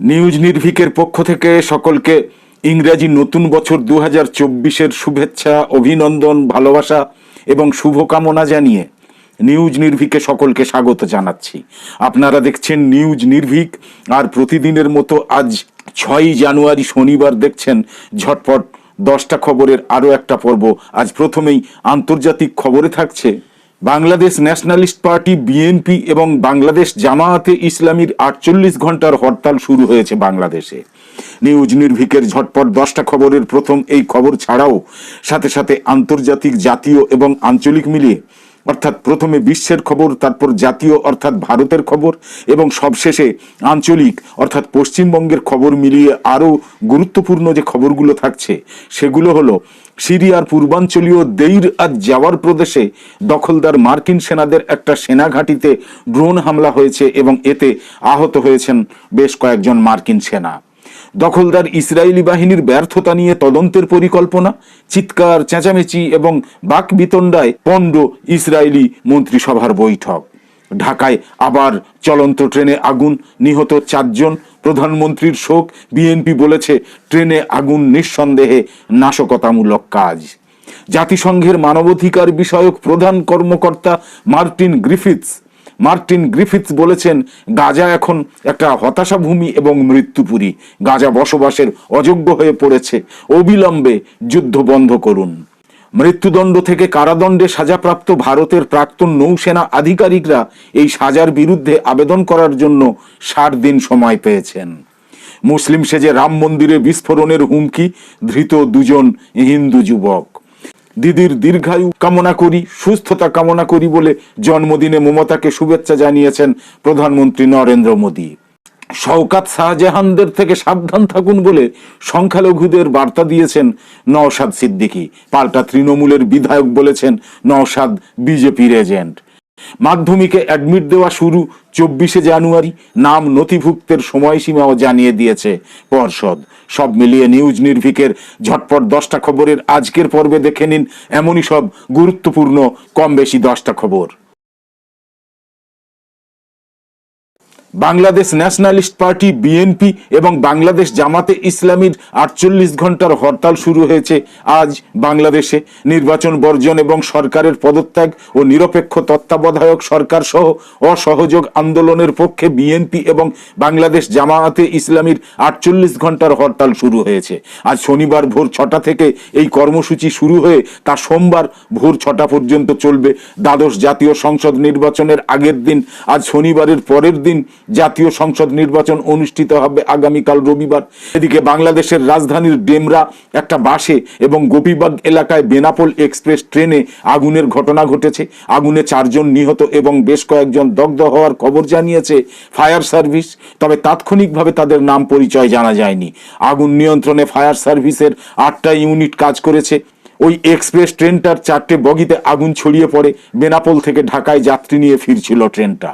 News নির্ভিকের পক্ষ থেকে সকলকে ইংরেজি নতুন বছর দু হাজার চব্বিশের শুভেচ্ছা, অভিনন্দন, ভালোবাসা এবং শুভকামনা জানিয়ে নিউজ নির্ভিকে সকলকে স্বাগত জানাচ্ছি। আপনারা দেখছেন নিউজ নির্ভিক আর প্রতিদিনের মতো আজ ছয়ই জানুয়ারি শনিবার দেখছেন ঝটপট দশটা খবরের আরও একটা পর্ব। আজ প্রথমেই আন্তর্জাতিক খবরে থাকছে বাংলাদেশ ন্যাশনালিস্ট পার্টি, বিএনপি এবং বাংলাদেশ জামায়াতে ইসলামীর আটচল্লিশ ঘণ্টার হরতাল শুরু হয়েছে বাংলাদেশে। নিউজ নির্ভিকের ঝটপট দশটা খবরের প্রথম এই খবর ছাড়াও সাথে সাথে আন্তর্জাতিক, জাতীয় এবং আঞ্চলিক মিলিয়ে অর্থাৎ প্রথমে বিশ্বের খবর, তারপর জাতীয়, অর্থাৎ ভারতের খবর এবং সবশেষে আঞ্চলিক, অর্থাৎ পশ্চিমবঙ্গের খবর মিলিয়ে আরও গুরুত্বপূর্ণ যে খবরগুলো থাকছে, সেগুলো হলো সিরিয়ার পূর্বাঞ্চলীয় দেইর আজ যাওয়ার প্রদেশে দখলদার মার্কিন সেনাদের একটা সেনা ঘাঁটিতে ড্রোন হামলা হয়েছে এবং এতে আহত হয়েছেন বেশ কয়েকজন মার্কিন সেনা। দখলদার ইসরায়েলি বাহিনীর ব্যর্থতা নিয়ে তদন্তের পরিকল্পনা, চিৎকার, চেঁচামেচি এবং বাক বিতণ্ডায় পণ্ড ইসরায়েলি মন্ত্রিসভার বৈঠক। ঢাকায় আবার চলন্ত ট্রেনে আগুন, নিহত চারজন, প্রধানমন্ত্রীর শোক, বিএনপি বলেছে ট্রেনে আগুন নিঃসন্দেহে নাশকতামূলক কাজ। জাতিসংঘের মানবাধিকার বিষয়ক প্রধান কর্মকর্তা মার্টিন গ্রিফিথস মার্টিন গ্রিফিথস বলেছেন, গাজা এখন একটা হতাশা ভূমি এবং মৃত্যুপুরী। গাজা বসবাসের অযোগ্য হয়ে পড়েছে। অবিলম্বে যুদ্ধ বন্ধ করুন। মৃত্যুদণ্ড থেকে কারাদণ্ডে সাজাপ্রাপ্ত ভারতের প্রাক্তন নৌসেনা আধিকারিকরা এই সাজার বিরুদ্ধে আবেদন করার জন্য ষাট দিন সময় পেয়েছেন। মুসলিম সেজে রাম মন্দিরে বিস্ফোরণের হুমকি, ধৃত দুজন হিন্দু যুবক। দিদির দীর্ঘায়ু কামনা করি, সুস্থতা কামনা করি বলে জন্মদিনে মমতাকে শুভেচ্ছা জানিয়েছেন প্রধানমন্ত্রী নরেন্দ্র মোদী। শওকাত শাহজাহানদের থেকে সাবধান থাকুন বলে সংখ্যালঘুদের বার্তা দিয়েছেন নওশাদ সিদ্দিকী। পাল্টা তৃণমূলের বিধায়ক বলেছেন নওশাদ বিজেপির এজেন্ট। মাধ্যমিকে অ্যাডমিট দেওয়া শুরু চব্বিশে জানুয়ারি। নাম নথিভুক্তের সময়সীমাও জানিয়ে দিয়েছে পর্ষদ। সব মিলিয়ে নিউজ নির্ভিকের ঝটপট দশটা খবরের আজকের পর্বে দেখে নিন। এমনই সব গুরুত্বপূর্ণ কম বেশি দশটা খবর। বাংলাদেশ ন্যাশনালিস্ট পার্টি, বিএনপি এবং বাংলাদেশ জামাতে ইসলামীর আটচল্লিশ ঘণ্টার হরতাল শুরু হয়েছে। আজ বাংলাদেশে নির্বাচন বর্জন এবং সরকারের পদত্যাগ ও নিরপেক্ষ তত্ত্বাবধায়ক সরকার সহ অসহযোগ আন্দোলনের পক্ষে বিএনপি এবং বাংলাদেশ জামাতে ইসলামীর আটচল্লিশ ঘণ্টার হরতাল শুরু হয়েছে। আজ শনিবার ভোর ছটা থেকে এই কর্মসূচি শুরু হয়ে তা সোমবার ভোর ছটা পর্যন্ত চলবে। দ্বাদশ জাতীয় সংসদ নির্বাচনের আগের দিন, আজ শনিবারের পরের দিন জাতীয় সংসদ নির্বাচন অনুষ্ঠিত হবে আগামীকাল রবিবার। এদিকে বাংলাদেশের রাজধানীর ডেমরা, একটা বাসে এবং গোপীবাগ এলাকায় বেনাপোল এক্সপ্রেস ট্রেনে আগুনের ঘটনা ঘটেছে। আগুনে চারজন নিহত এবং বেশ কয়েকজন দগ্ধ হওয়ার খবর জানিয়েছে ফায়ার সার্ভিস, তবে তাৎক্ষণিকভাবে তাদের নাম পরিচয় জানা যায়নি। আগুন নিয়ন্ত্রণে ফায়ার সার্ভিসের আটটা ইউনিট কাজ করেছে। ওই এক্সপ্রেস ট্রেনটার চারটে বগিতে আগুন ছড়িয়ে পড়ে বেনাপোল থেকে ঢাকায় যাত্রী নিয়ে ফিরছিল ট্রেনটা।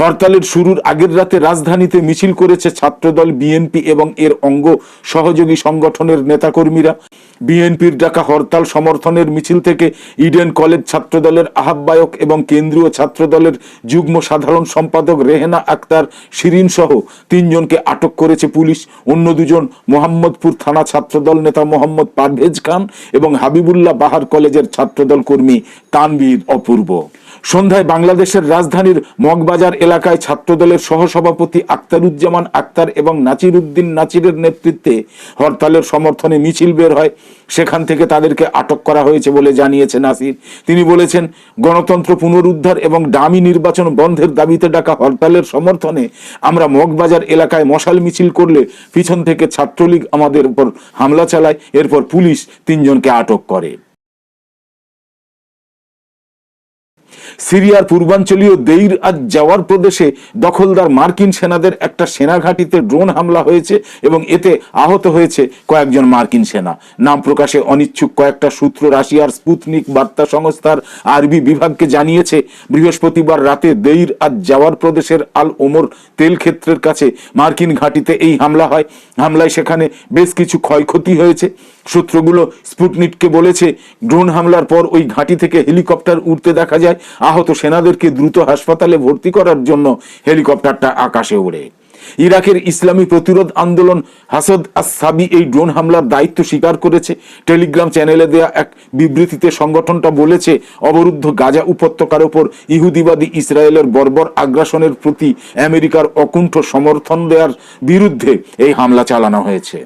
হরতালের শুরুর আগের রাতে রাজধানীতে মিছিল করেছে ছাত্রদল, বিএনপি এবং এর অঙ্গ সহযোগী সংগঠনের নেতাকর্মীরা। বিএনপির ডাকা হরতাল সমর্থনের মিছিল থেকে ইডেন কলেজ ছাত্রদলের আহ্বায়ক এবং কেন্দ্রীয় ছাত্রদলের যুগ্ম সাধারণ সম্পাদক রেহেনা আক্তার শিরিন সহ তিনজনকে আটক করেছে পুলিশ। অন্য দুজন মোহাম্মদপুর থানা ছাত্রদল নেতা মোহাম্মদ পারভেজ খান এবং হাবিবুল্লাহ বাহার কলেজের ছাত্রদল কর্মী তানবীর অপূর্ব। সন্ধ্যায় বাংলাদেশের রাজধানীর মগবাজার এলাকায় ছাত্রদলের সহসভাপতি আক্তারুজ্জামান আক্তার এবং নাচির উদ্দিন নাচিরের নেতৃত্বে হরতালের সমর্থনে মিছিল বের হয়। সেখান থেকে তাদেরকে আটক করা হয়েছে বলে জানিয়েছে নাসির। তিনি বলেছেন, গণতন্ত্র পুনরুদ্ধার এবং ডামি নির্বাচন বন্ধের দাবিতে ডাকা হরতালের সমর্থনে আমরা মগবাজার এলাকায় মশাল মিছিল করলে পিছন থেকে ছাত্রলীগ আমাদের উপর হামলা চালায়, এরপর পুলিশ তিনজনকে আটক করে। সিরিয়ার পূর্বাঞ্চলীয় দেইর আজ যাওয়ার প্রদেশে দখলদার মার্কিন সেনাদের একটা সেনা ঘাঁটিতে ড্রোন হামলা হয়েছে এবং এতে আহত হয়েছে কয়েকজন মার্কিন সেনা। নাম প্রকাশে অনিচ্ছুক কয়েকটা সূত্র রাশিয়ার স্পুতনিক বার্তা সংস্থার আরবি বিভাগকে জানিয়েছে, বৃহস্পতিবার রাতে দেইর আজ যাওয়ার প্রদেশের আল ওমর তেল ক্ষেত্রের কাছে মার্কিন ঘাঁটিতে এই হামলা হয়। হামলায় সেখানে বেশ কিছু ক্ষয়ক্ষতি হয়েছে। সূত্রগুলো স্পুটনিককে বলেছে, ড্রোন হামলার পর ওই ঘাঁটি থেকে হেলিকপ্টার উঠতে দেখা যায়। আহত সেনাদেরকে দ্রুত হাসপাতালে ভর্তি করার জন্য হেলিকপ্টারটা আকাশে ওড়ে। ইরাকের ইসলামী প্রতিরোধ আন্দোলন হাসদ আস সাবি এই ড্রোন হামলার দায়িত্ব স্বীকার করেছে। টেলিগ্রাম চ্যানেলে দেয়া এক বিবৃতিতে সংগঠনটা বলেছে, অবরুদ্ধ গাজা উপত্যকার ওপর ইহুদিবাদী ইসরায়েলের বর্বর আগ্রাসনের প্রতি আমেরিকার অকুণ্ঠ সমর্থন দেওয়ার বিরুদ্ধে এই হামলা চালানো হয়েছে।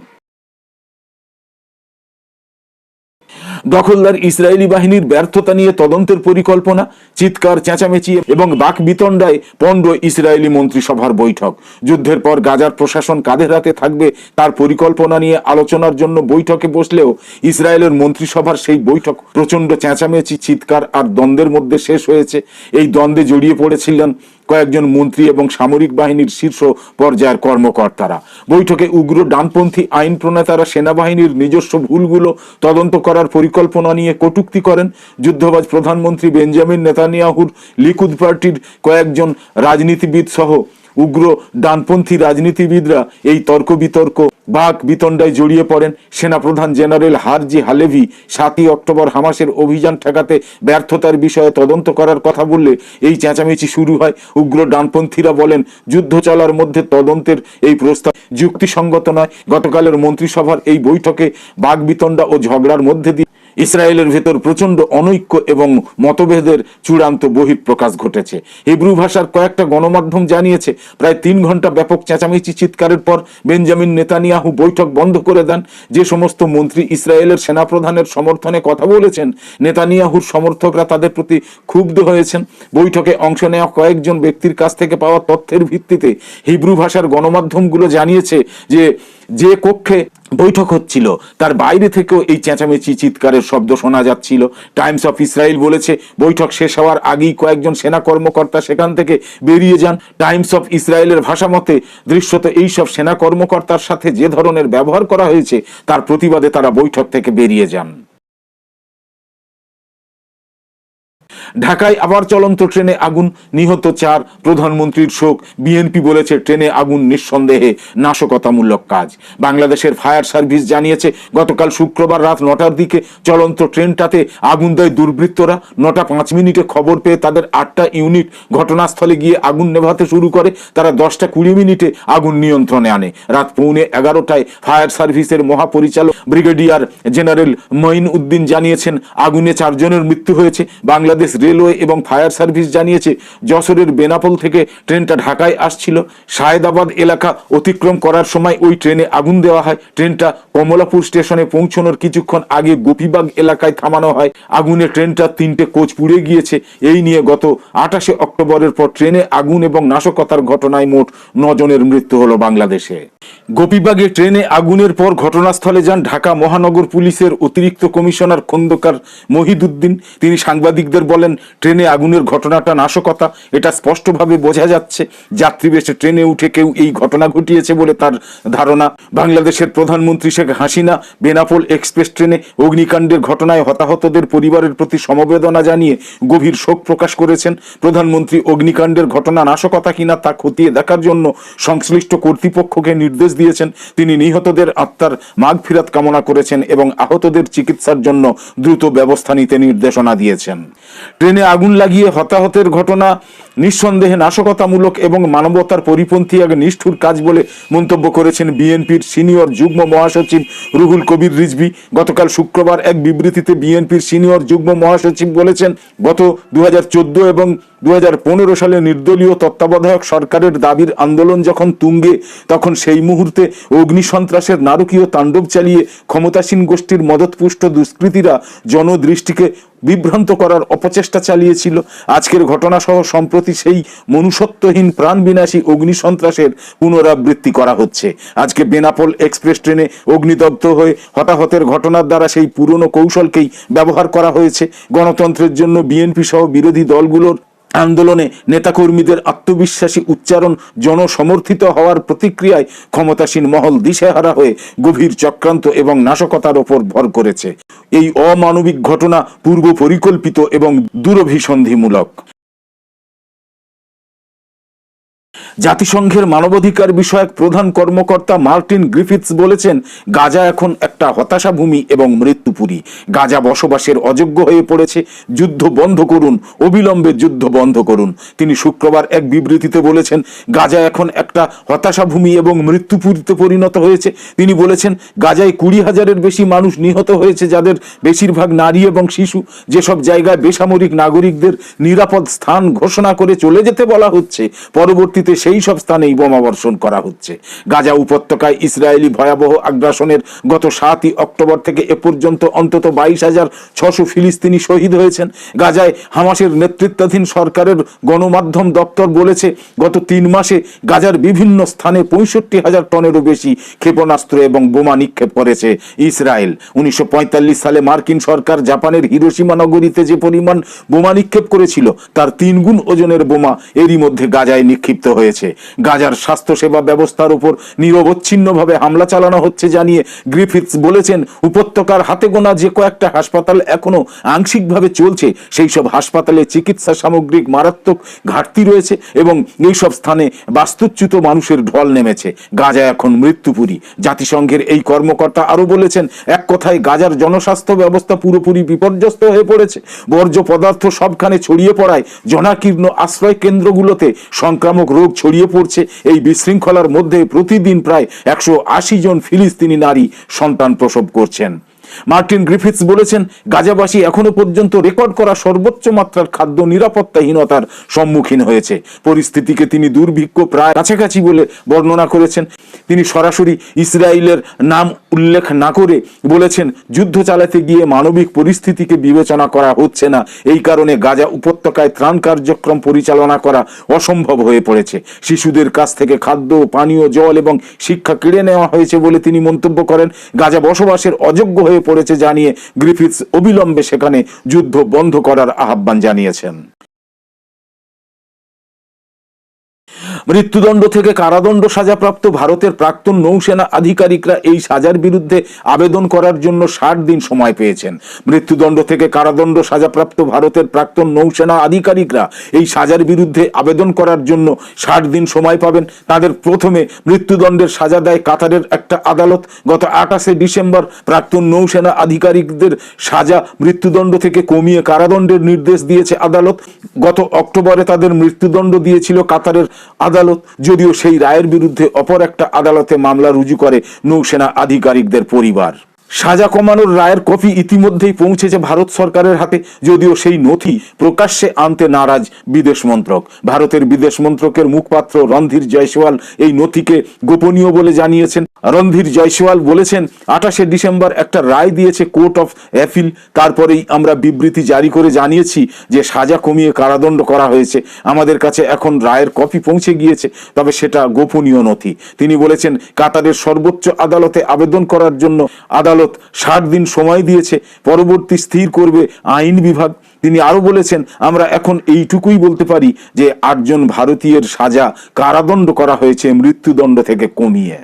দখলদার ইসরায়েলি বাহিনীর ব্যর্থতা নিয়ে তদন্তের পরিকল্পনা, চিৎকার, চেঁচামেচি এবং বাক বিতণ্ডায় পণ্ড ইসরায়েলি মন্ত্রিসভার বৈঠক। যুদ্ধের পর গাজার প্রশাসন কাদের হাতে থাকবে তার পরিকল্পনা নিয়ে আলোচনার জন্য বৈঠকে বসলেও ইসরায়েলের মন্ত্রিসভার সেই বৈঠক প্রচণ্ড চেঁচামেচি, চিৎকার আর দ্বন্দ্বের মধ্যে শেষ হয়েছে। এই দ্বন্দ্বে জড়িয়ে পড়েছিলেন কয়েকজন মন্ত্রী এবং সামরিক বাহিনীর শীর্ষ পর্যায়ের কর্মকর্তারা। বৈঠকে উগ্র ডানপন্থী আইন প্রণেতারা সেনাবাহিনীর নিজস্ব ভুলগুলো তদন্ত করার পরিকল্পনা নিয়ে কটুক্তি করেন। যুদ্ধবাজ প্রধানমন্ত্রী বেঞ্জামিন নেতানিয়াহুর লিকুদ পার্টির কয়েকজন রাজনীতিবিদ সহ উগ্র ডানপন্থী রাজনীতিবিদরা এই তর্ক বিতর্ক, বাক বিতণ্ডায় জড়িয়ে পড়েন সেনাপ্রধান জেনারেল হারজি হালেভি সাতই অক্টোবর হামাসের অভিযান ঠেকাতে ব্যর্থতার বিষয়ে তদন্ত করার কথা বললে এই চেঁচামেচি শুরু হয়। উগ্র ডানপন্থীরা বলেন, যুদ্ধ চলার মধ্যে তদন্তের এই প্রস্তাব যুক্তিসঙ্গত নয়। গতকালের মন্ত্রিসভার এই বৈঠকে বাক বিতণ্ডা ও ঝগড়ার মধ্যে দিয়ে ইসরায়েলের ভেতর প্রচণ্ড অনৈক্য এবং মতভেদের চূড়ান্ত বহিঃপ্রকাশ ঘটেছে। হিব্রু ভাষার কয়েকটা গণমাধ্যম জানিয়েছে, প্রায় তিন ঘণ্টা ব্যাপক চেঁচামেচি চিৎকারের পর বেঞ্জামিন নেতানিয়াহু বৈঠক বন্ধ করে দেন। যে সমস্ত মন্ত্রী ইসরায়েলের সেনাপ্রধানের সমর্থনে কথা বলেছেন, নেতানিয়াহুর সমর্থকরা তাদের প্রতি ক্ষুব্ধ হয়েছেন। বৈঠকে অংশ নেওয়া কয়েকজন ব্যক্তির কাছ থেকে পাওয়া তথ্যের ভিত্তিতে হিব্রু ভাষার গণমাধ্যমগুলো জানিয়েছে যে যে কক্ষে বৈঠক হচ্ছিল, তার বাইরে থেকেও এই চেঁচামেচি, চিৎকারের শব্দ শোনা যাচ্ছিল। টাইমস অফ ইসরায়েল বলেছে, বৈঠক শেষ হওয়ার আগেই কয়েকজন সেনা কর্মকর্তা সেখান থেকে বেরিয়ে যান। টাইমস অফ ইসরায়েলের ভাষা মতে, দৃশ্যত এইসব সেনা কর্মকর্তার সাথে যে ধরনের ব্যবহার করা হয়েছে, তার প্রতিবাদে তারা বৈঠক থেকে বেরিয়ে যান। ঢাকায় আবার চলন্ত ট্রেনে আগুন নিহত চার প্রধানমন্ত্রীর শোক। বিএনপি বলেছে, ট্রেনে আগুন নিঃসন্দেহে নাশকতামূলক কাজ। বাংলাদেশের ফায়ার সার্ভিস জানিয়েছে, গতকাল শুক্রবার রাত নটার দিকে চলন্ত ট্রেনটাতে আগুন দেয় দুর্বৃত্তরা। নটা পাঁচ মিনিটে খবর পেয়ে তাদের আটটা ইউনিট ঘটনাস্থলে গিয়ে আগুন নেভাতে শুরু করে। তারা দশটা কুড়ি মিনিটে আগুন নিয়ন্ত্রণে আনে। রাত পৌনে এগারোটায় ফায়ার সার্ভিসের মহাপরিচালক ব্রিগেডিয়ার জেনারেল মঈন উদ্দিন জানিয়েছেন, আগুনে চারজনের মৃত্যু হয়েছে। বাংলাদেশ রেলওয়ে এবং ফায়ার সার্ভিস জানিয়েছে, যশোরের বেনাপোল থেকে ট্রেনটা ঢাকায় আসছিল। সায়েদাবাদ এলাকা অতিক্রম করার সময় ওই ট্রেনে আগুন দেওয়া হয়। ট্রেনটা কমলাপুর স্টেশনে পৌঁছানোর কিছুক্ষণ আগে গোপীবাগ এলাকায় থামানো হয়। আগুনে ট্রেনটা তিনটে কোচ পুড়ে গিয়েছে। এই নিয়ে গত আঠাশে অক্টোবরের পর ট্রেনে আগুন এবং নাশকতার ঘটনায় মোট নজনের মৃত্যু হলো বাংলাদেশে। গোপীবাগে ট্রেনে আগুনের পর ঘটনাস্থলে যান ঢাকা মহানগর পুলিশের অতিরিক্ত কমিশনার খন্দকার মহিদুদ্দিন। তিনি সাংবাদিকদের বলেন ট্রেনে আগুনের ঘটনাটা নাশকতা। এটা স্পষ্টভাবে বোঝা যাচ্ছে, যাত্রী বেশে ট্রেনে উঠে কেউ এই ঘটনা ঘটিয়েছে বলে তার ধারণা। বাংলাদেশের প্রধানমন্ত্রী শেখ হাসিনা বেনাপোল এক্সপ্রেস ট্রেনে অগ্নিকাণ্ডের ঘটনায় হতাহতদের পরিবারের প্রতি সমবেদনা জানিয়ে গভীর শোক প্রকাশ করেছেন। প্রধানমন্ত্রী, অগ্নিকাণ্ডের ঘটনা নাশকতা কিনা তা খতিয়ে দেখার জন্য সংশ্লিষ্ট কর্তৃপক্ষকে নির্দেশ দিয়েছেন। তিনি নিহতদের আত্মার মাঘ ফিরাত কামনা করেছেন এবং আহতদের চিকিৎসার জন্য দ্রুত ব্যবস্থা নিতে নির্দেশনা দিয়েছেন। ট্রেনে আগুন লাগিয়ে হতাহতের ঘটনা নিঃসন্দেহে নাশকতামূলক এবং মানবতার পরিপন্থী এক নিষ্ঠুর কাজ বলে মন্তব্য করেছেন বিএনপির সিনিয়র যুগ্ম মহাসচিব রুহুল কবির রিজভি। গতকাল শুক্রবার এক বিবৃতিতে বিএনপির সিনিয়র যুগ্ম মহাসচিব বলেছেন, গত দু হাজার চোদ্দ এবং দু হাজার পনেরো সালে নির্দলীয় তত্ত্বাবধায়ক সরকারের দাবির আন্দোলন যখন তুঙ্গে, তখন সেই মুহূর্তে অগ্নিসন্ত্রাসের নারকীয় তাণ্ডব চালিয়ে ক্ষমতাসীন গোষ্ঠীর মদতপুষ্ট দুষ্কৃতীরা জনদৃষ্টিকে বিভ্রান্ত করার অপচেষ্টা চালিয়েছিল। আজকের ঘটনা সহ সম্প্রতি সেই মনুষ্যত্বহীন প্রাণবিনাশী অগ্নিসন্ত্রাসের পুনরাবৃত্তি করা হচ্ছে। আজকে বেনাপোল এক্সপ্রেস ট্রেনে অগ্নিদগ্ধ হয়ে হতাহতের ঘটনার দ্বারা সেই পুরনো কৌশলকেই ব্যবহার করা হয়েছে। গণতন্ত্রের জন্য বিএনপি সহ বিরোধী দলগুলোর আন্দোলনে নেতাকর্মীদের আত্মবিশ্বাসী উচ্চারণ, জনসমর্থিত হওয়ার প্রতিক্রিয়ায় ক্ষমতাসীন মহল দিশেহারা হয়ে গভীর চক্রান্ত এবং নাশকতার ওপর ভর করেছে। এই অমানবিক ঘটনা পূর্ব পরিকল্পিত এবং দূরভিসন্ধিমূলক। জাতিসংঘের মানবাধিকার বিষয়ক প্রধান কর্মকর্তা মার্টিন গ্রিফিথস বলেছেন, গাজা এখন একটা হতাশা ভূমি এবং মৃত্যুপুরী। গাজা বসবাসের অযোগ্য হয়ে পড়েছে, যুদ্ধ বন্ধ করুন, অবিলম্বে যুদ্ধ বন্ধ করুন। তিনি শুক্রবার এক বিবৃতিতে বলেছেন, গাজা এখন একটা হতাশা ভূমি এবং মৃত্যুপুরীতে পরিণত হয়েছে। তিনি বলেছেন, গাজায় কুড়ি হাজারের বেশি মানুষ নিহত হয়েছে, যাদের বেশিরভাগ নারী এবং শিশু। যেসব জায়গায় বেসামরিক নাগরিকদের নিরাপদ স্থান ঘোষণা করে চলে যেতে বলা হচ্ছে, পরবর্তীতে সেই সব স্থানেই বোমাবর্ষণ করা হচ্ছে। গাজা উপত্যকায় ইসরায়েলি ভয়াবহ আগ্রাসনের গত সাতই অক্টোবর থেকে এ পর্যন্ত অন্তত বাইশ হাজার ছশো ফিলিস্তিনি শহীদ হয়েছেন। গাজায় হামাসের নেতৃত্বাধীন সরকারের গণমাধ্যম দপ্তর বলেছে, গত তিন মাসে গাজার বিভিন্ন স্থানে পঁয়ষট্টি হাজার টনেরও বেশি ক্ষেপণাস্ত্র এবং বোমা নিক্ষেপ করেছে ইসরায়েল। উনিশশো পঁয়তাল্লিশ সালে মার্কিন সরকার জাপানের হিরোসীমা নগরীতে যে পরিমাণ বোমা নিক্ষেপ করেছিল, তার তিনগুণ ওজনের বোমা এরই মধ্যে গাজায় নিক্ষিপ্ত হয়েছে। গাজার স্বাস্থ্যসেবা ব্যবস্থার উপর নিরবচ্ছিন্নভাবে হামলা চালানো হচ্ছে জানিয়ে গ্রিফিথস বলেছেন, উপত্যকার হাতে গোনা যে কয়েকটা হাসপাতাল এখনও আংশিকভাবে চলছে, সেই সব হাসপাতালে চিকিৎসা সামগ্রিক মারাত্মক ঘাটতি রয়েছে এবং এইসব স্থানে বাস্তুচ্যুত মানুষের ঢল নেমেছে। গাজা এখন মৃত্যুপুরী। জাতিসংঘের এই কর্মকর্তা আরও বলেছেন, এক কথায় গাজার জনস্বাস্থ্য ব্যবস্থা পুরোপুরি বিপর্যস্ত হয়ে পড়েছে। বর্জ্য পদার্থ সবখানে ছড়িয়ে পড়ায় জনাকীর্ণ আশ্রয় কেন্দ্রগুলোতে সংক্রামক রোগ ছড়িয়ে পড়ছে। এই বিশৃঙ্খলার মধ্যে প্রতিদিন প্রায় একশো আশি জন ফিলিস্তিনি নারী সন্তান প্রসব করছেন। মার্টিন গ্রিফিথস বলেছেন, গাজাবাসী এখনও পর্যন্ত রেকর্ড করা সর্বোচ্চ মাত্রার খাদ্য নিরাপত্তাহীনতার সম্মুখীন হয়েছে। পরিস্থিতিকে তিনি দুর্ভিক্ষ প্রায় কাছাকাছি বলে বর্ণনা করেছেন। তিনি সরাসরি ইসরায়েলের নাম উল্লেখ না করে বলেছেন, যুদ্ধ চালাতে গিয়ে মানবিক পরিস্থিতিকে বিবেচনা করা হচ্ছে না। এই কারণে গাজা উপত্যকায় ত্রাণ কার্যক্রম পরিচালনা করা অসম্ভব হয়ে পড়েছে। শিশুদের কাছ থেকে খাদ্য, পানীয়, জল এবং শিক্ষা কেড়ে নেওয়া হয়েছে বলে তিনি মন্তব্য করেন। গাজা বসবাসের অযোগ্য হয়ে পড়েছে জানিয়ে গ্রিফিথস অবিলম্বে সেখানে যুদ্ধ বন্ধ করার আহ্বান জানিয়েছেন। মৃত্যুদণ্ড থেকে কারাদণ্ড সাজাপ্রাপ্ত ভারতের প্রাক্তন নৌসেনা আধিকারিকরা এই সাজার বিরুদ্ধে আবেদন করার জন্য ষাট দিন সময় পেয়েছেন। মৃত্যুদণ্ড থেকে কারাদণ্ড সাজাপ্রাপ্ত ভারতের প্রাক্তন নৌসেনা আধিকারিকরা এই সাজার বিরুদ্ধে আবেদন করার জন্য ষাট দিন সময় পাবেন। তাদের প্রথমে মৃত্যুদণ্ডের সাজা দেয় কাতারের একটা আদালত। গত আঠাশে ডিসেম্বর প্রাক্তন নৌসেনা আধিকারিকদের সাজা মৃত্যুদণ্ড থেকে কমিয়ে কারাদণ্ডের নির্দেশ দিয়েছে আদালত। গত অক্টোবরে তাদের মৃত্যুদণ্ড দিয়েছিল কাতারের আদালত যদিও সেই রায়ের বিরুদ্ধে অপর একটা আদালতে মামলা রুজু করে নৌসেনা আধিকারিকদের পরিবার। সাজা কমানোর রায়ের কপি ইতিমধ্যেই পৌঁছেছে ভারত সরকারের হাতে, যদিও সেই নথি প্রকাশ্যে আনতে নারাজ বিদেশ মন্ত্রক। ভারতের বিদেশ মন্ত্রকের মুখপাত্র রণধীর জয়সওয়াল এই নথিকে গোপনীয় বলে জানিয়েছেন। রণধীর জয়সওয়াল বলেছেন, আঠাশে ডিসেম্বর একটা রায় দিয়েছে কোর্ট অফ অ্যাপিল। তারপরেই আমরা বিবৃতি জারি করে জানিয়েছি যে সাজা কমিয়ে কারাদণ্ড করা হয়েছে। আমাদের কাছে এখন রায়ের কপি পৌঁছে গিয়েছে, তবে সেটা গোপনীয় নথি। তিনি বলেছেন, কাতারের সর্বোচ্চ আদালতে আবেদন করার জন্য আদালত ষাট দিন সময় দিয়েছে, পরবর্তী স্থির করবে আইন বিভাগ। তিনি আরও বলেছেন, আমরা এখন এইটুকুই বলতে পারি যে আটজন ভারতীয়ের সাজা কারাদণ্ড করা হয়েছে মৃত্যুদণ্ড থেকে কমিয়ে।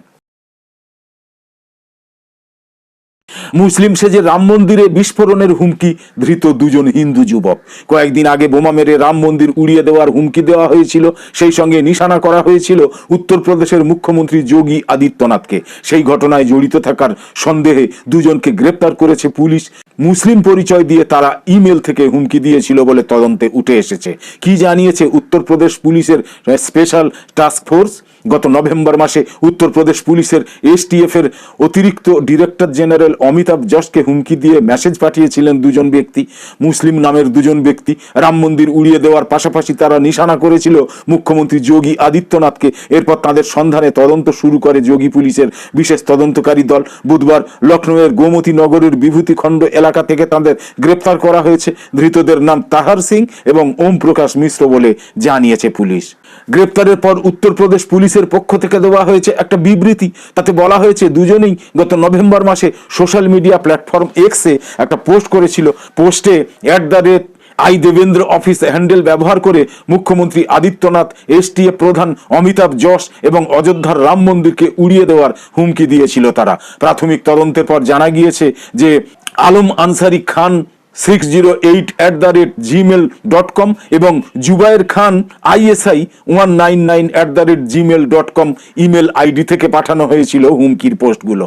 মুসলিম সেজে রাম মন্দিরে বিস্ফোরণের হুমকি, ধৃত দুজন হিন্দু যুবক। কয়েকদিন আগে বোমা মেরে রাম মন্দির উড়িয়ে দেওয়ার হুমকি দেওয়া হয়েছিল, সেই সঙ্গে নিশানা করা হয়েছিল উত্তরপ্রদেশের মুখ্যমন্ত্রী যোগী আদিত্যনাথকে। সেই ঘটনায় জড়িত থাকার সন্দেহে দুজনকে গ্রেপ্তার করেছে পুলিশ। মুসলিম পরিচয় দিয়ে তারা ইমেল থেকে হুমকি দিয়েছিল বলে তদন্তে উঠে এসেছে। কি জানিয়েছে উত্তরপ্রদেশ পুলিশের স্পেশাল টাস্ক ফোর্স? গত নভেম্বর মাসে উত্তরপ্রদেশ পুলিশের এসটিএফ এর অতিরিক্ত ডিরেক্টর জেনারেল অমিতাভ যশকে হুমকি দিয়ে মেসেজ পাঠিয়েছিলেন দুজন ব্যক্তি। মুসলিম নামের দুজন ব্যক্তি রাম মন্দির উড়িয়ে দেওয়ার পাশাপাশি তারা নিশানা করেছিল মুখ্যমন্ত্রী যোগী আদিত্যনাথকে। এরপর তাদের সন্ধানে তদন্ত শুরু করে যোগী পুলিশের বিশেষ তদন্তকারী দল। বুধবার লখনৌয়ের গোমতী নগরের বিভূতিখণ্ড এলাকা থেকে তাদের গ্রেপ্তার করা হয়েছে। ধৃতদের নাম তাহার সিং এবং ওম প্রকাশ মিশ্র বলে জানিয়েছে পুলিশ। গ্রেপ্তারের পর উত্তরপ্রদেশ পুলিশের পক্ষ থেকে দেওয়া হয়েছে একটা বিবৃতি। তাতে বলা হয়েছে, দুজনেই গত নভেম্বর মাসে সোশ্যাল মিডিয়া প্ল্যাটফর্ম এক্সে একটা পোস্ট করেছিল। পোস্টে at the rate I Devendra office handle ব্যবহার করে মুখ্যমন্ত্রী আদিত্যনাথ এসটিএফ প্রধান অমিতাভ যশ এবং অযোধ্যার রাম মন্দিরকে উড়িয়ে দেওয়ার হুমকি দিয়েছিল তারা। প্রাথমিক তদন্তের পর জানা গিয়েছে যে Alam Ansari Khan six zero eight at the rate Gmail dot com এবং Zubair Khan ISI one nine nine at the rate Gmail dot com email ID থেকে পাঠানো হয়েছিল হুমকির পোস্টগুলো।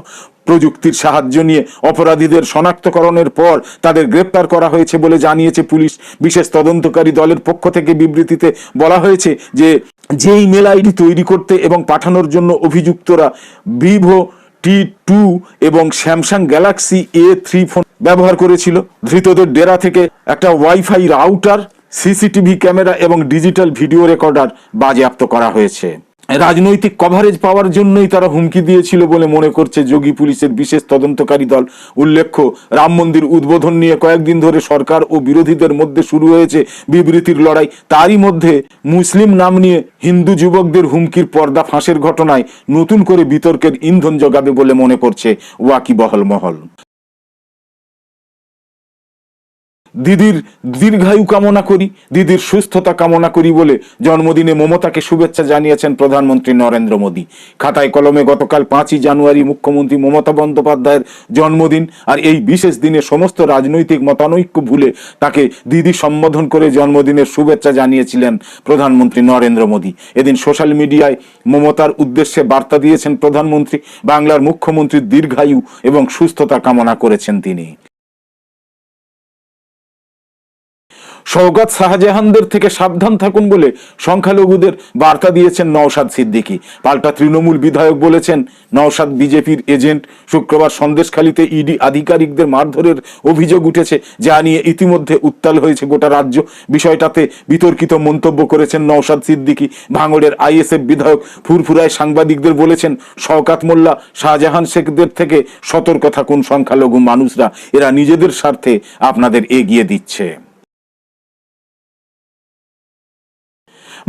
প্রযুক্তির সাহায্য নিয়ে অপরাধীদের শনাক্তকরণের পর তাদের গ্রেপ্তার করা হয়েছে বলে জানিয়েছে পুলিশ। বিশেষ তদন্তকারী দলের পক্ষ থেকে বিবৃতিতে বলা হয়েছে যে যে ইমেল আইডি তৈরি করতে এবং পাঠানোর জন্য অভিযুক্তরা ভিভো টি টু এবং Samsung Galaxy A three phone ব্যবহার করেছিল। ধৃতদের ডেরা থেকে একটা ওয়াইফাই রাউটার সিসিটিভি ক্যামেরা এবং ডিজিটাল ভিডিও রেকর্ডার বাজেয়াপ্ত করা হয়েছে। রাজনৈতিক কভারেজ পাওয়ার জন্যই তারা হুমকি দিয়েছিল বলে মনে করছে যোগী পুলিশের বিশেষ তদন্তকারী দল। উল্লেখ্য, রাম মন্দির উদ্বোধন নিয়ে কয়েকদিন ধরে সরকার ও বিরোধীদের মধ্যে শুরু হয়েছে বিবৃতির লড়াই। তারই মধ্যে মুসলিম নাম নিয়ে হিন্দু যুবকদের হুমকির পর্দা ফাঁসের ঘটনায় নতুন করে বিতর্কের ইন্ধন যোগাবে বলে মনে করছে ওয়াকিবহল মহল। দিদির দীর্ঘায়ু কামনা করি, দিদির সুস্থতা কামনা করি বলে জন্মদিনে মমতাকে শুভেচ্ছা জানিয়েছেন প্রধানমন্ত্রী নরেন্দ্র মোদী। খাতায় কলমে গতকাল পাঁচই জানুয়ারি মুখ্যমন্ত্রী মমতা বন্দ্যোপাধ্যায়ের জন্মদিন আর এই বিশেষ দিনে সমস্ত রাজনৈতিক মতানৈক্য ভুলে তাকে দিদি সম্বোধন করে জন্মদিনের শুভেচ্ছা জানিয়েছিলেন প্রধানমন্ত্রী নরেন্দ্র মোদী। এদিন সোশ্যাল মিডিয়ায় মমতার উদ্দেশ্যে বার্তা দিয়েছেন প্রধানমন্ত্রী, বাংলার মুখ্যমন্ত্রীর দীর্ঘায়ু এবং সুস্থতা কামনা করেছেন তিনি। সৌগত শাহজাহানদের থেকে সাবধান থাকুন বলে সংখ্যালঘুদের বার্তা দিয়েছেন নওশাদ সিদ্দিকী। পাল্টা তৃণমূল বিধায়ক বলেছেন, নওশাদ বিজেপির এজেন্ট শুক্রবার সন্দেশখালীতে ইডি আধিকারিকদের মারধরের অভিযোগ উঠেছে, যা নিয়ে ইতিমধ্যে উত্তাল হয়েছে গোটা রাজ্য। বিষয়টাতে বিতর্কিত মন্তব্য করেছেন নওশাদ সিদ্দিকী। ভাঙড়ের আইএসএফ বিধায়ক ফুরফুরায় সাংবাদিকদের বলেছেন, শওকাত মোল্লা, শাহজাহান শেখদের থেকে সতর্ক থাকুন সংখ্যালঘু মানুষরা। এরা নিজেদের স্বার্থে আপনাদের এগিয়ে দিচ্ছে।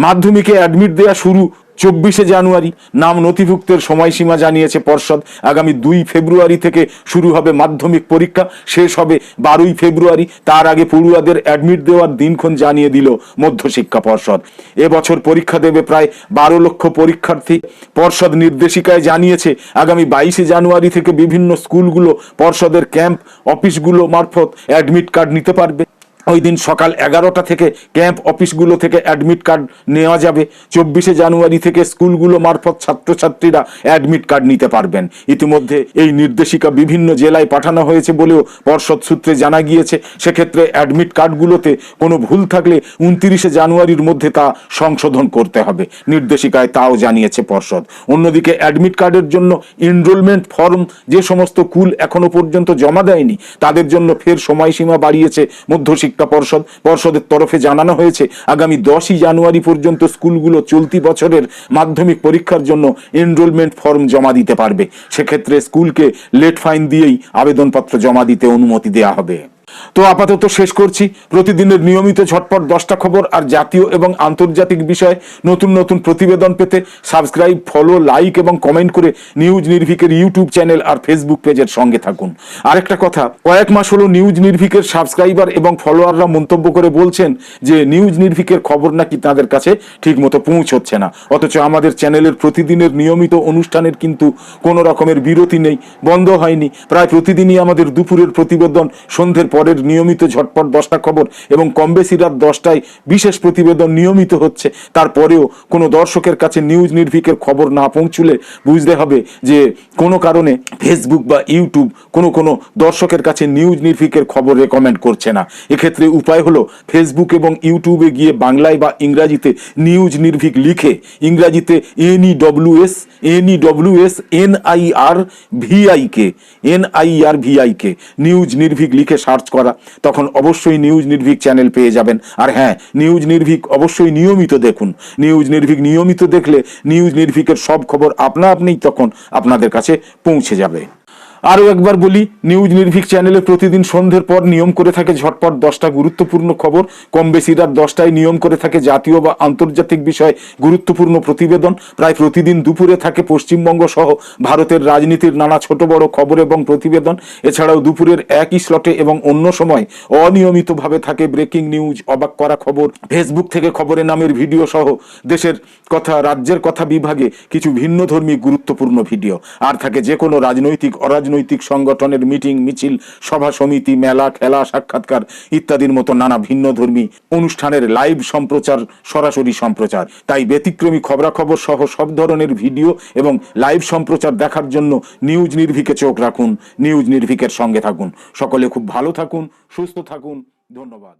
মাধ্যমিকে অ্যাডমিট দেয়া শুরু চব্বিশে জানুয়ারি। নাম নথিভুক্তের সময়সীমা জানিয়েছে পর্ষদ। আগামী দুই ফেব্রুয়ারি থেকে শুরু হবে মাধ্যমিক পরীক্ষা। শেষ হবে বারোই ফেব্রুয়ারি। তার আগে পড়ুয়াদের অ্যাডমিট দেওয়ার দিনক্ষণ জানিয়ে দিল মধ্যশিক্ষা পর্ষদ। এবছর পরীক্ষা দেবে প্রায় বারো লক্ষ পরীক্ষার্থী। পর্ষদ নির্দেশিকায় জানিয়েছে, আগামী বাইশে জানুয়ারি থেকে বিভিন্ন স্কুলগুলো পর্ষদের ক্যাম্প অফিসগুলো মারফত অ্যাডমিট কার্ড নিতে পারবে। ওই দিন সকাল এগারোটা থেকে ক্যাম্প অফিসগুলো থেকে অ্যাডমিট কার্ড নেওয়া যাবে। চব্বিশে জানুয়ারি থেকে স্কুলগুলো মারফত ছাত্রছাত্রীরা অ্যাডমিট কার্ড নিতে পারবেন। ইতিমধ্যে এই নির্দেশিকা বিভিন্ন জেলায় পাঠানো হয়েছে বলেও পর্ষদ সূত্রে জানা গিয়েছে। সেক্ষেত্রে অ্যাডমিট কার্ডগুলোতে কোনো ভুল থাকলে উনতিরিশে জানুয়ারির মধ্যে তা সংশোধন করতে হবে। নির্দেশিকায় তাও জানিয়েছে পর্ষদ। অন্যদিকে অ্যাডমিট কার্ডের জন্য এনরোলমেন্ট ফর্ম যে সমস্ত কুল এখনও পর্যন্ত জমা দেয়নি, তাদের জন্য ফের সময়সীমা বাড়িয়েছে মধ্যশিক্ষা শিক্ষা পর্ষদ, পর্ষদের তরফে জানানো হয়েছে, আগামী দশই জানুয়ারি পর্যন্ত স্কুলগুলো চলতি বছরের মাধ্যমিক পরীক্ষার জন্য এনরোলমেন্ট ফর্ম জমা দিতে পারবে। সেক্ষেত্রে স্কুলকে লেট ফাইন দিয়েই আবেদনপত্র জমা দিতে অনুমতি দেওয়া হবে। তো আপাতত শেষ করছি। প্রতিদিনের নিয়মিত ঝটপট দশটা খবর আর জাতীয় এবং আন্তর্জাতিক বিষয়ে নতুন নতুন প্রতিবেদন পেতে সাবস্ক্রাইব, ফলো, লাইক এবং কমেন্ট করে নিউজ নির্ভিকের ইউটিউব চ্যানেল আর ফেসবুক পেজের সঙ্গে থাকুন। আরেকটা কথা, কয়েক মাস হলো নিউজ নির্ভিকের সাবস্ক্রাইবার এবং ফলোয়াররা মন্তব্য করে বলছেন যে নিউজ নির্ভিকের খবর নাকি তাদের কাছে ঠিক মতো পৌঁছচ্ছে না। অথচ আমাদের চ্যানেলের প্রতিদিনের নিয়মিত অনুষ্ঠানের কিন্তু কোনো রকমের বিরতি নেই, বন্ধ হয়নি। প্রায় প্রতিদিনই আমাদের দুপুরের প্রতিবেদন সন্ধ্যের পরের নিয়মিত ঝটপট দশটা খবর এবং কম বেশি রাত দশটায় বিশেষ প্রতিবেদন নিয়মিত হচ্ছে। তারপরেও কোনো দর্শকের কাছে নিউজ নির্ভিকের খবর না পৌঁছলে বুঝতে হবে যে কোনো কারণে ফেসবুক বা ইউটিউব কোনো কোনো দর্শকের কাছে নিউজ নির্ভিকের খবর রেকমেন্ড করছে না। এক্ষেত্রে উপায় হলো ফেসবুক এবং ইউটিউবে গিয়ে বাংলায় বা ইংরাজিতে নিউজ নির্ভিক লিখে, ইংরাজিতে N E W S N E W S N I R V I K N I R V I K news Nirbhik লিখে সার্চ করা তখন অবশ্যই নিউজ নির্ভীক চ্যানেল পেয়ে যাবেন। আর হ্যাঁ নিউজ নির্ভীক অবশ্যই নিয়মিত দেখুন। নিউজ নির্ভীক নিয়মিত দেখলে নিউজ নির্ভীকের সব খবর আপনা আপনিই তখন আপনাদের কাছে পৌঁছে যাবে। আরও একবার বলি, নিউজ নির্ভীক চ্যানেলে প্রতিদিন সন্ধ্যের পর নিয়ম করে থাকে ঝটপট দশটা গুরুত্বপূর্ণ খবর। কম বেশি রাত দশটায় নিয়ম করে থাকে জাতীয় বা আন্তর্জাতিক বিষয়ে গুরুত্বপূর্ণ প্রতিবেদন। প্রায় প্রতিদিন দুপুরে থাকে পশ্চিমবঙ্গ সহ ভারতের রাজনীতির নানা ছোট বড় খবর এবং প্রতিবেদন। এছাড়াও দুপুরের একই স্লটে এবং অন্য সময় অনিয়মিতভাবে থাকে ব্রেকিং নিউজ অবাক করা খবর ফেসবুক থেকে খবরের নামের ভিডিও সহ দেশের কথা, রাজ্যের কথা বিভাগে কিছু ভিন্ন ধর্মী গুরুত্বপূর্ণ ভিডিও আর থাকে যে কোনো রাজনৈতিক, অরাজনৈতিক রাজনৈতিক সংগঠনের মিটিং, মিছিল, সভা সমিতি, মেলা, খেলা, সাক্ষাৎকার ইত্যাদির মতো নানা ভিন্নধর্মী অনুষ্ঠানের লাইভ সম্প্রচার, সরাসরি সম্প্রচার। তাই ব্যতিক্রমী খবরাখবর সহ সব ধরনের ভিডিও এবং লাইভ সম্প্রচার দেখার জন্য নিউজ নির্ভিকে চোখ রাখুন, নিউজ নির্ভিকের সঙ্গে থাকুন। সকলে খুব ভালো থাকুন, সুস্থ থাকুন। ধন্যবাদ।